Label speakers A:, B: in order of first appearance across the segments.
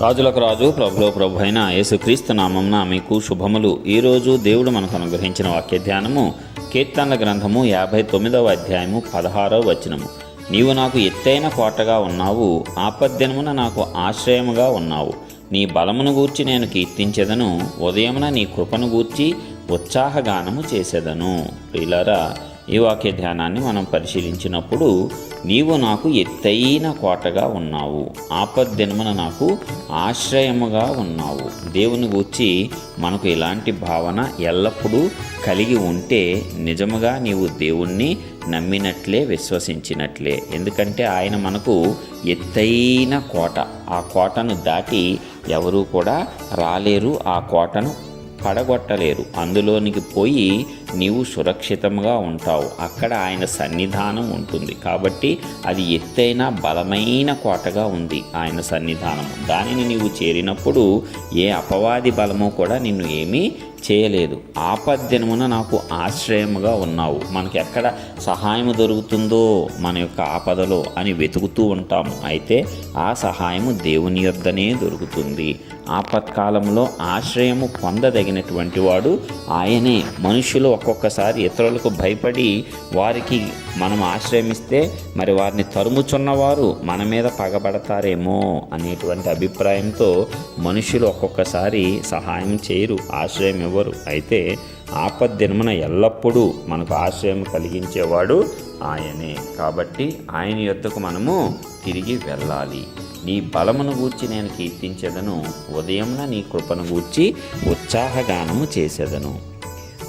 A: రాజులకు రాజు ప్రభులో ప్రభు అయిన యేసుక్రీస్తు నామంన మీకు శుభములు. ఈరోజు దేవుడు మనకు అనుగ్రహించిన వాక్య ధ్యానము కీర్తనల గ్రంథము యాభై తొమ్మిదవ అధ్యాయము పదహారవ వచనము. నీవు నాకు ఎత్తైన కోటగా ఉన్నావు ఆపద్దినమున నాకు ఆశ్రయముగా ఉన్నావు. నీ బలమును గూర్చి నేను కీర్తించెదను ఉదయమున నీ కృపను గూర్చి ఉత్సాహగానము చేసేదను. ప్రియులారా ఈ వాక్య ధ్యానాన్ని మనం పరిశీలించినప్పుడు నీవు నాకు ఎత్తైన కోటగా ఉన్నావు. ఆపద్దినమున నాకు ఆశ్రయముగా ఉన్నావు. దేవుని గూర్చి మనకు ఇలాంటి భావన ఎల్లప్పుడూ కలిగి ఉంటే నిజముగా నీవు దేవుణ్ణి నమ్మినట్లే విశ్వసించినట్లే. ఎందుకంటే ఆయన మనకు ఎత్తైన కోట. ఆ కోటను దాటి ఎవరూ కూడా రాలేరు ఆ కోటను పడగొట్టలేరు. అందులోనికి పోయి నీవు సురక్షితంగా ఉంటావు. అక్కడ ఆయన సన్నిధానం ఉంటుంది. కాబట్టి అది ఎత్తైన బలమైన కోటగా ఉంది ఆయన సన్నిధానం. దానిని నీవు చేరినప్పుడు ఏ అపవాది బలము కూడా నిన్ను ఏమీ చేయలేదు. ఆపద్దినమున నాకు ఆశ్రయముగా ఉన్నావు. మనకి ఎక్కడ సహాయం దొరుకుతుందో మన యొక్క ఆపదలో అని వెతుకుతూ ఉంటాము. అయితే ఆ సహాయము దేవుని యొద్దనే దొరుకుతుంది. ఆపత్కాలంలో ఆశ్రయము పొందదగినటువంటి వాడు ఆయనే. మనుషులు ఒక్కొక్కసారి ఇతరులకు భయపడి వారికి మనం ఆశ్రయమిస్తే మరి వారిని తరుముచున్నవారు మన మీద పగబడతారేమో అనేటువంటి అభిప్రాయంతో మనుషులు ఒక్కొక్కసారి సహాయం చేయరు ఆశ్రయం ఇవ్వరు. అయితే ఆపద్దినమున ఎల్లప్పుడూ మనకు ఆశ్రయం కలిగించేవాడు ఆయనే. కాబట్టి ఆయన యొద్దకు మనము తిరిగి వెళ్ళాలి. నీ బలమును గూర్చి నేను కీర్తించేదను ఉదయమున నీ కృపను గూర్చి ఉత్సాహగానము చేసేదను.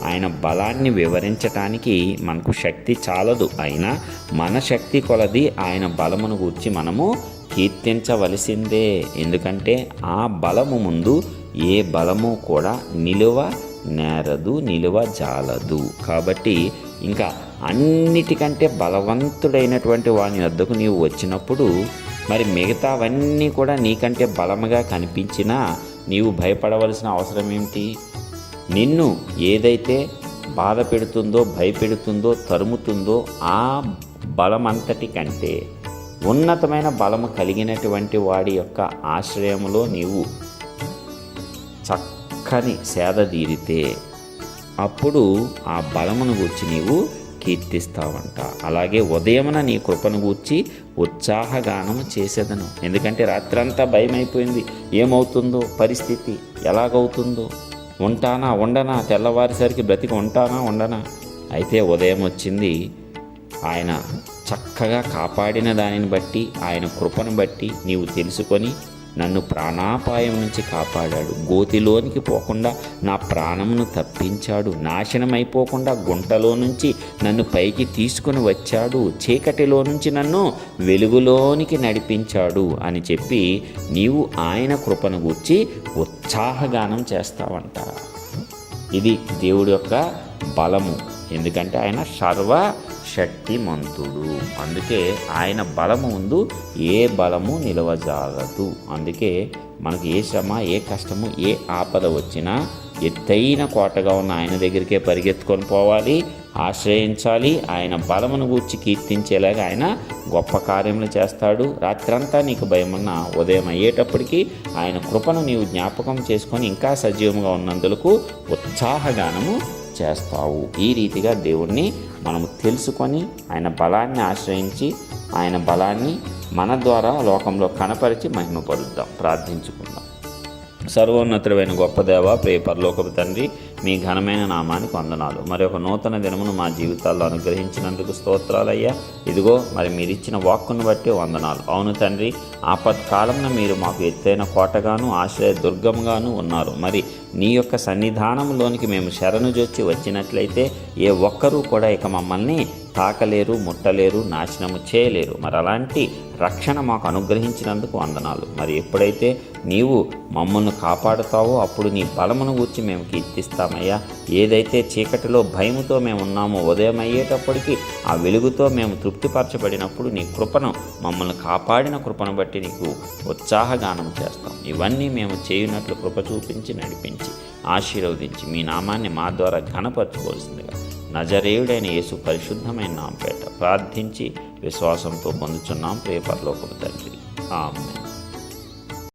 A: ఆయన బలాన్ని వివరించటానికి మనకు శక్తి చాలదు. అయినా మన శక్తి కొలది ఆయన బలమును గూర్చి మనము కీర్తించవలసిందే. ఎందుకంటే ఆ బలము ముందు ఏ బలము కూడా నిలువ నేరదు నిలువ జాలదు. కాబట్టి ఇంకా అన్నిటికంటే బలవంతుడైనటువంటి వాని వద్దకు నీవు వచ్చినప్పుడు మరి మిగతావన్నీ కూడా నీకంటే బలముగా కనిపించినా నీవు భయపడవలసిన అవసరం ఏమిటి నిన్ను ఏదైతే బాధ పెడుతుందో భయపెడుతుందో తరుముతుందో ఆ బలమంతటి కంటే ఉన్నతమైన బలము కలిగినటువంటి వాడి యొక్క ఆశ్రయంలో నీవు చక్కని సేద తీరితే అప్పుడు ఆ బలమును గూర్చి నీవు కీర్తిస్తావంట. అలాగే ఉదయమున నీ కృపను గూర్చి ఉత్సాహగానము చేసేదను. ఎందుకంటే రాత్రంతా భయం అయిపోయింది ఏమవుతుందో పరిస్థితి ఎలాగవుతుందో. ఉంటానా ఉండనా? తెల్లవారిసరికి బ్రతికి ఉంటానా ఉండనా? అయితే ఉదయం వచ్చింది. ఆయన చక్కగా కాపాడిన దానిని బట్టి ఆయన కృపను బట్టి నీవు తెలుసుకొని నన్ను ప్రాణాపాయం నుంచి కాపాడాడు. గోతిలోనికి పోకుండా నా ప్రాణమును తప్పించాడు. నాశనం అయిపోకుండా గుంటలో నుంచి నన్ను పైకి తీసుకుని వచ్చాడు. చీకటిలో నుంచి నన్ను వెలుగులోనికి నడిపించాడు అని చెప్పి నీవు ఆయన కృపను గూర్చి ఉత్సాహగానం చేస్తావంట. ఇది దేవుడి యొక్క బలము. ఎందుకంటే ఆయన సర్వ శక్తిమంతుడు. అందుకే ఆయన బలము ముందు ఏ బలము నిలవజాలదు. అందుకే మనకు ఏ శ్రమ ఏ కష్టము ఏ ఆపద వచ్చినా ఎత్తైన కోటగా ఉన్న ఆయన దగ్గరికే పరిగెత్తుకొని పోవాలి ఆశ్రయించాలి. ఆయన బలమును గూర్చి కీర్తించేలాగా ఆయన గొప్ప కార్యములు చేస్తాడు. రాత్రంతా నీకు భయమున్న ఉదయం అయ్యేటప్పటికీ ఆయన కృపను నీవు జ్ఞాపకం చేసుకొని ఇంకా సజీవంగా ఉన్నందులకు ఉత్సాహగానము చేస్తావు. ఈ రీతిగా దేవుణ్ణి మనము తెలుసుకొని ఆయన బలాన్ని ఆశ్రయించి ఆయన బలాన్ని మన ద్వారా లోకంలో కనపరిచి మహిమపరుద్దాం. ప్రార్థించుకుందాం. సర్వోన్నతుడైన గొప్ప దేవ ప్రియ పరలోకపు తండ్రి మీ ఘనమైన నామానికి వందనాలు మరి ఒక నూతన దినమును మా జీవితాల్లో అనుగ్రహించినందుకు స్తోత్రాలయ్యా. ఇదిగో మరి మీరు ఇచ్చిన వాక్కును బట్టి వందనాలు. అవును తండ్రి ఆపత్కాలంలో మీరు మాకు ఎత్తైన కోటగాను ఆశ్రయ దుర్గంగాను ఉన్నారు. మరి నీ యొక్క సన్నిధానంలోనికి మేము శరణు జొచ్చి వచ్చినట్లయితే ఏ ఒక్కరూ కూడా ఇక మమ్మల్ని తాకలేరు ముట్టలేరు నాశనము చేయలేరు. మరి అలాంటి రక్షణ మాకు అనుగ్రహించినందుకు వందనాలు. మరి ఎప్పుడైతే నీవు మమ్మల్ని కాపాడుతావో అప్పుడు నీ బలమును గురించి మేము కీర్తిస్తామయ్యా ఏదైతే చీకటిలో భయముతో మేము ఉన్నామో ఉదయం అయ్యేటప్పటికీ ఆ వెలుగుతో మేము తృప్తిపరచబడినప్పుడు నీ కృపను మమ్మల్ని కాపాడిన కృపను బట్టి నీకు ఉత్సాహగానం చేస్తాం. ఇవన్నీ మేము చేయునట్లు కృప చూపించి నడిపించి ఆశీర్వదించి మీ నామాన్ని మా ద్వారా ఘనపరచుకోవాల్సిందిగా నజరేయుడైన యేసు పరిశుద్ధమైన నాంపేట ప్రార్థించి విశ్వాసంతో పొందుచున్నాం. పేపర్లో తండ్రి. ఆమె